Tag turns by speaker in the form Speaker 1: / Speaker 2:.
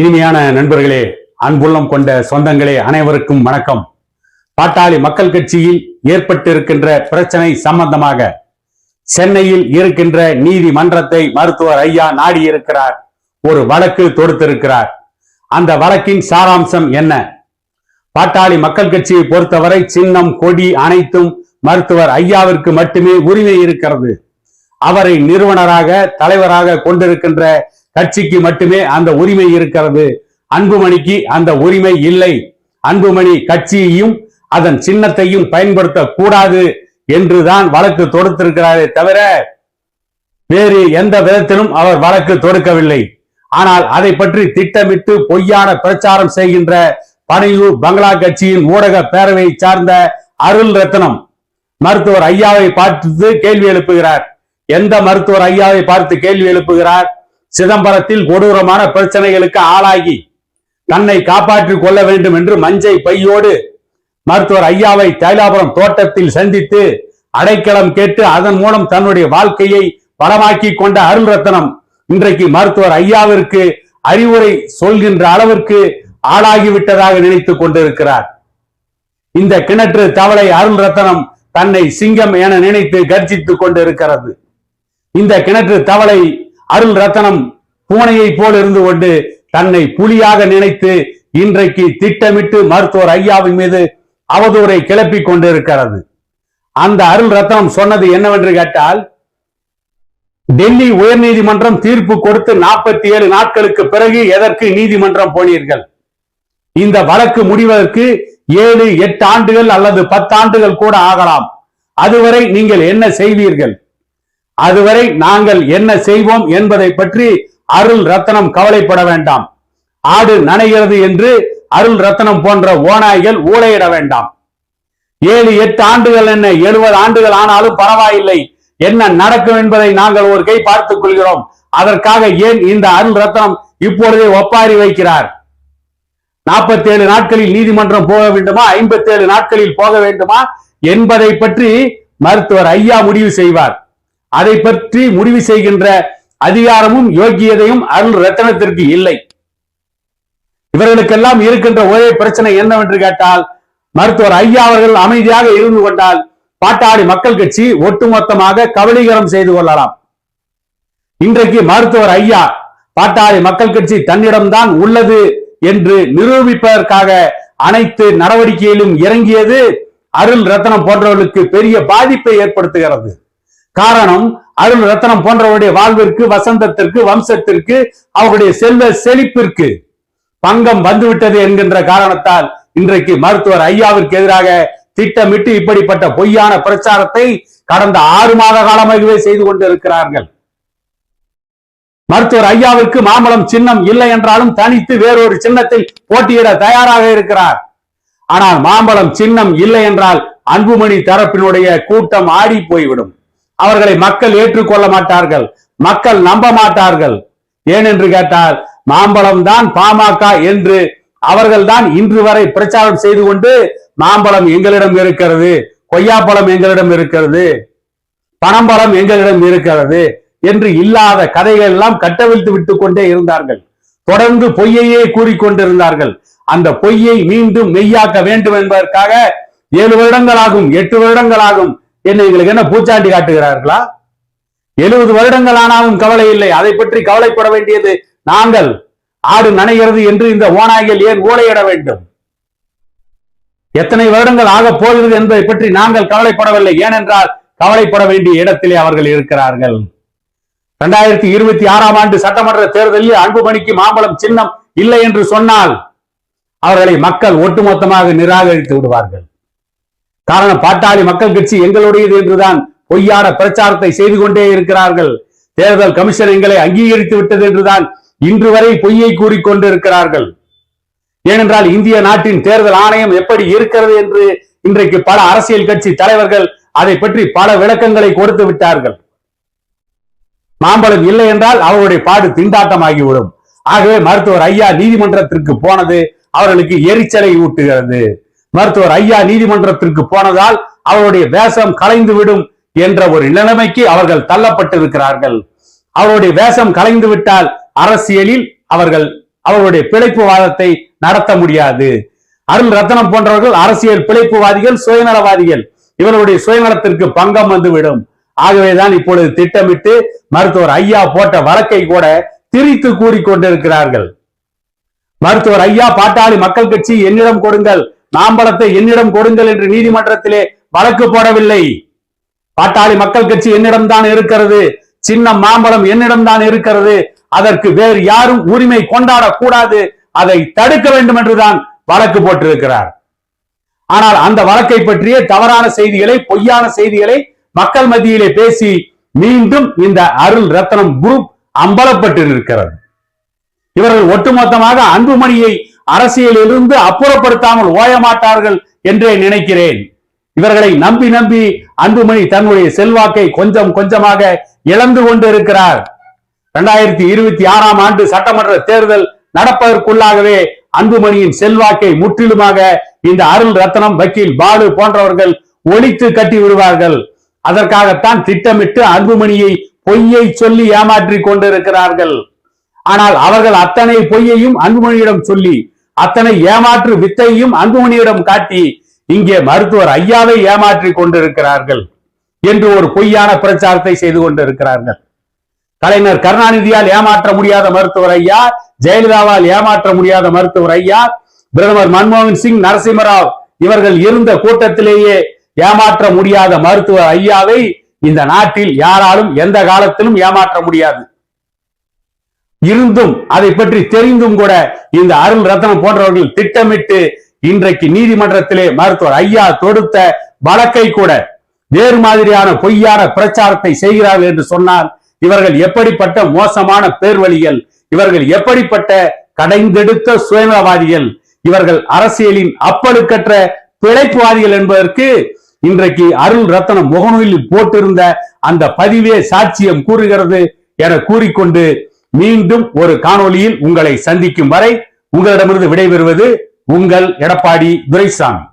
Speaker 1: இனிமையான நண்பர்களே அன்புள்ளம் கொண்ட சொந்தங்களே அனைவருக்கும் வணக்கம். பாட்டாளி மக்கள் கட்சியில் ஏற்பட்டிருக்கின்ற பிரச்சனை சம்பந்தமாக சென்னையில் இருக்கின்ற நீதிமன்றத்தை மருத்துவர் ஐயா நாடி இருக்கிறார் ஒரு வழக்கு தொடுத்திருக்கிறார். அந்த வழக்கின் சாராம்சம் என்ன? பாட்டாளி மக்கள் கட்சியை பொறுத்தவரை சின்னம் கொடி அனைத்தும் மருத்துவர் ஐயாவிற்கு மட்டுமே உரிமை இருக்கிறது. அவரை நிறுவனராக தலைவராக கொண்டிருக்கின்ற கட்சிக்கு மட்டுமே அந்த உரிமை இருக்கிறது. அன்புமணிக்கு அந்த உரிமை இல்லை. அன்புமணி கட்சியையும் அதன் சின்னத்தையும் பயன்படுத்த கூடாது என்றுதான் வழக்கு தொடுத்திருக்கிறாரே தவிர வேறு எந்த விதத்திலும் அவர் வழக்கு தொடுக்கவில்லை. ஆனால் அதை பற்றி திட்டமிட்டு பொய்யான பிரச்சாரம் செய்கின்ற பனையூர் பங்களா கட்சியின் ஊடக பேரவையை சார்ந்த அருள் ரத்னம் மருத்துவர் ஐயாவை பார்த்து கேள்வி எழுப்புகிறார். எந்த மருத்துவர் ஐயாவை பார்த்து கேள்வி எழுப்புகிறார்? சிதம்பரத்தில் கொடூரமான பிரச்சனைகளுக்கு ஆளாகி தன்னை காப்பாற்றிக் கொள்ள வேண்டும் என்று மஞ்சை பையோடு மருத்துவர் ஐயாவை தைலாபுரம் தோட்டத்தில் சந்தித்து அடைக்கலம் கேட்டு அதன் மூலம் தன்னுடைய வாழ்க்கையை படமாக்கி கொண்ட அருள் ரத்னம் இன்றைக்கு மருத்துவர் ஐயாவிற்கு அறிவுரை சொல்கின்ற அளவிற்கு ஆளாகிவிட்டதாக நினைத்துக் கொண்டிருக்கிறார். இந்த கிணற்று தவளை அருள் ரத்னம் தன்னை சிங்கம் என நினைத்து கர்ஜித்துக் கொண்டிருக்கிறது. இந்த கிணற்று தவளை அருள் ரத்தனம் பூனையை போல் இருந்து கொண்டு தன்னை புலியாக நினைத்து இன்றைக்கு திட்டமிட்டு மருத்துவர் ஐயாவின் மீது அவதூறை கிளப்பிக் கொண்டிருக்கிறது. அந்த அருள் ரத்னம் சொன்னது என்னவென்று கேட்டால் டெல்லி உயர்நீதிமன்றம் தீர்ப்பு கொடுத்து நாற்பத்தி ஏழு நாட்களுக்கு பிறகு எதற்கு நீதிமன்றம் போனீர்கள்? இந்த வழக்கு முடிவதற்கு ஏழு எட்டு ஆண்டுகள் அல்லது பத்தாண்டுகள் கூட ஆகலாம். அதுவரை நீங்கள் என்ன செய்வீர்கள்? அதுவரை நாங்கள் என்ன செய்வோம் என்பதை பற்றி அருள் ரத்தனம் கவலைப்பட வேண்டாம். ஆடு நனைகிறது என்று அருள் ரத்தனம் போன்ற ஓநாய்கள் ஊழையிட வேண்டாம். ஏழு எட்டு ஆண்டுகள் என்ன எழுபது ஆண்டுகள் ஆனாலும் பரவாயில்லை. என்ன நடக்கும் என்பதை நாங்கள் ஒரு கை பார்த்துக் கொள்கிறோம். அதற்காக ஏன் இந்த அருள் ரத்னம் இப்பொழுதே ஒப்பாரி வைக்கிறார்? நாற்பத்தி ஏழு நாட்களில் நீதிமன்றம் போக வேண்டுமா? ஐம்பத்தி ஏழு நாட்களில் போக வேண்டுமா? என்பதை பற்றி மருத்துவர் ஐயா முடிவு செய்வார். அதை பற்றி முடிவு செய்கின்ற அதிகாரமும் யோக்கியதையும் அருள் ரத்தனத்திற்கு இல்லை. இவர்களுக்கெல்லாம் இருக்கின்ற ஒரே பிரச்சனை என்னவென்று கேட்டால் மருத்துவர் ஐயா அவர்கள் அமைதியாக இருந்து கொண்டால் பாட்டாளி மக்கள் கட்சி ஒட்டுமொத்தமாக கபலீகரம் செய்து கொள்ளலாம். இன்றைக்கு மருத்துவர் ஐயா பாட்டாளி மக்கள் கட்சி தன்னிடம்தான் உள்ளது என்று நிரூபிப்பதற்காக அனைத்து நடவடிக்கையிலும் இறங்கியது அருள் ரத்னம் போன்றவர்களுக்கு பெரிய பாதிப்பை ஏற்படுத்துகிறது. காரணம் அருள் ரத்னம் போன்றவருடைய வாழ்விற்கு வசந்தத்திற்கு வம்சத்திற்கு அவருடைய செல்வ செழிப்பிற்கு பங்கம் வந்துவிட்டது என்கின்ற காரணத்தால் இன்றைக்கு மருத்துவர் ஐயாவிற்கு எதிராக திட்டமிட்டு இப்படிப்பட்ட பொய்யான பிரச்சாரத்தை கடந்த ஆறு மாத காலமாகவே செய்து கொண்டிருக்கிறார்கள். மருத்துவர் ஐயாவிற்கு மாம்பழம் சின்னம் இல்லை என்றாலும் தனித்து வேறொரு சின்னத்தில் போட்டியிட தயாராக இருக்கிறார். ஆனால் மாம்பழம் சின்னம் இல்லை என்றால் அன்புமணி தரப்பினுடைய கூட்டம் ஆடி போய்விடும். அவர்களை மக்கள் ஏற்றுக்கொள்ள மாட்டார்கள். மக்கள் நம்ப மாட்டார்கள். ஏனென்று கேட்டால் மாம்பழம் தான் பாமக என்று அவர்கள் தான் இன்று வரை பிரச்சாரம் செய்து கொண்டு மாம்பழம் எங்களிடம் இருக்கிறது கொய்யாப்பழம் எங்களிடம் இருக்கிறது பனம்பழம் எங்களிடம் இருக்கிறது என்று இல்லாத கதைகள் எல்லாம் கட்டவிழ்த்து விட்டு கொண்டே இருந்தார்கள். தொடர்ந்து பொய்யையே கூறிக்கொண்டிருந்தார்கள் அந்த பொய்யை மீண்டும் மெய்யாக்க வேண்டும் என்பதற்காக ஏழு வருடங்களாகும் எட்டு வருடங்களாகும் என்ன எங்களுக்கு என்ன பூச்சாண்டி காட்டுகிறார்களா? எழுபது வருடங்கள் ஆனாலும் கவலை இல்லை. அதை பற்றி கவலைப்பட வேண்டியது நாங்கள். ஆடு நனைகிறது என்று இந்த ஓநாய்கள் ஏன் ஓலையிட வேண்டும்? எத்தனை வருடங்கள் ஆக போகிறது என்பதை பற்றி நாங்கள் கவலைப்படவில்லை. ஏனென்றால் கவலைப்பட வேண்டிய இடத்திலே அவர்கள் இருக்கிறார்கள். இரண்டாயிரத்தி இருபத்தி ஆறாம் ஆண்டு சட்டமன்ற தேர்தலில் அன்புமணிக்கு மாம்பழம் சின்னம் இல்லை என்று சொன்னால் அவர்களை மக்கள் ஒட்டுமொத்தமாக நிராகரித்து விடுவார்கள். காரணம் பாட்டாளி மக்கள் கட்சி எங்களுடையது என்றுதான் பொய்யான பிரச்சாரத்தை செய்து கொண்டே இருக்கிறார்கள். தேர்தல் கமிஷன் எங்களை அங்கீகரித்து விட்டது என்றுதான் இன்று வரை பொய்யை கூறிக்கொண்டு இருக்கிறார்கள் ஏனென்றால் இந்திய நாட்டின் தேர்தல் ஆணையம் எப்படி இருக்கிறது என்று இன்றைக்கு பல அரசியல் கட்சி தலைவர்கள் அதை பற்றி பல விளக்கங்களை கொடுத்து விட்டார்கள். மாம்பழம் இல்லை என்றால் அவருடைய பாடு திண்டாட்டமாகிவிடும். ஆகவே மருத்துவர் ஐயா நீதிமன்றத்திற்கு போனது அவர்களுக்கு எரிச்சலை ஊட்டுகிறது. மருத்துவர் ஐயா நீதிமன்றத்திற்கு போனதால் அவருடைய வேஷம் கலைந்து விடும் என்ற ஒரு நிலைமைக்கு அவர்கள் தள்ளப்பட்டிருக்கிறார்கள். அவருடைய வேஷம் கலைந்து விட்டால் அரசியலில் அவர்கள் அவருடைய பிழைப்பு வாதத்தை நடத்த முடியாது. அருள் ரத்னம் போன்றவர்கள் அரசியல் பிழைப்புவாதிகள் சுயநலவாதிகள். இவருடைய சுயநலத்திற்கு பங்கம் வந்துவிடும். ஆகவேதான் இப்பொழுது திட்டமிட்டு மருத்துவர் ஐயா போட்ட வழக்கை கூட திரித்து கூறிக்கொண்டிருக்கிறார்கள். மருத்துவர் ஐயா பாட்டாளி மக்கள் கட்சி என்னிடம் கொடுங்கள். மாம்பழத்தை என்னிடம் கொடுங்கள் என்று நீதிமன்றத்திலே வழக்கு போடவில்லை. பாட்டாளி மக்கள் கட்சி என்னிடம் தான் இருக்கிறது. சின்ன மாம்பழம் என்னிடம் தான் இருக்கிறது. அதற்கு வேறு யாரும் உரிமை கொண்டாடக் கூடாது அதை தடுக்க வேண்டும் என்றுதான் வழக்கு போட்டிருக்கிறார். ஆனால் அந்த வழக்கை பற்றிய தவறான செய்திகளை பொய்யான செய்திகளை மக்கள் மத்தியிலே பேசி மீண்டும் இந்த அருள் ரத்னம் குரூப் அம்பலப்பட்டிருக்கிறது. இவர்கள் ஒட்டுமொத்தமாக அன்புமணியை அரசியலிலிருந்து அப்புறப்படுத்தாமல் ஓயமாட்டார்கள் என்றே நினைக்கிறேன். இவர்களை நம்பி நம்பி அன்புமணி தன்னுடைய செல்வாக்கை கொஞ்சம் கொஞ்சமாக இழந்து கொண்டிருக்கிறார். இரண்டாயிரத்தி இருபத்தி ஆறாம் ஆண்டு சட்டமன்ற தேர்தல் நடப்பதற்குள்ளாகவே அன்புமணியின் செல்வாக்கை முற்றிலுமாக இந்த அருள் ரத்னம் வக்கீல் பாலு போன்றவர்கள் ஒழித்து கட்டி விடுவார்கள். அதற்காகத்தான் திட்டமிட்டு அன்புமணியை பொய்யை சொல்லி ஏமாற்றி கொண்டிருக்கிறார்கள். ஆனால் அவர்கள் அத்தனை பொய்யையும் அன்புமணியிடம் சொல்லி அத்தனை ஏமாற்று வித்தையும் அன்புமணியிடம் காட்டி இங்கே மருத்துவர் ஐயாவை ஏமாற்றி கொண்டிருக்கிறார்கள் என்று ஒரு பொய்யான பிரச்சாரத்தை செய்து கொண்டிருக்கிறார்கள். கலைஞர் கருணாநிதியால் ஏமாற்ற முடியாத மருத்துவர் ஐயா ஜெயலலிதாவால் ஏமாற்ற முடியாத மருத்துவர் ஐயா பிரதமர் மன்மோகன் சிங் நரசிம்மராவ் இவர்கள் இருந்த கூட்டத்திலேயே ஏமாற்ற முடியாத மருத்துவர் ஐயாவை இந்த நாட்டில் யாராலும் எந்த காலத்திலும் ஏமாற்ற முடியாது. இருந்தும் அதை பற்றி தெரிந்தும் கூட இந்த அருள் ரத்னம் போன்றவர்கள் திட்டமிட்டு இன்றைக்கு நீதிமன்றத்திலே மருத்துவர் ஐயா தொடுத்த வழக்கை கூட வேறு மாதிரியான பொய்யான பிரச்சாரத்தை செய்கிறார்கள் என்று சொன்னால் இவர்கள் எப்படிப்பட்ட மோசமான பேர்வழிகள் இவர்கள் எப்படிப்பட்ட கடைந்தெடுத்த சுயநலவாதிகள் இவர்கள் அரசியலின் அப்பழுக்கற்ற பிழைப்புவாதிகள் என்பதற்கு இன்றைக்கு அருள் ரத்னம் முகநூலில் போட்டிருந்த அந்த பதிவே சாட்சியம் கூறுகிறது என கூறிக்கொண்டு மீண்டும் ஒரு காணொளியில் உங்களை சந்திக்கும் வரை உங்களிடமிருந்து விடைபெறுவது உங்கள் எடப்பாடி துரைசாமி.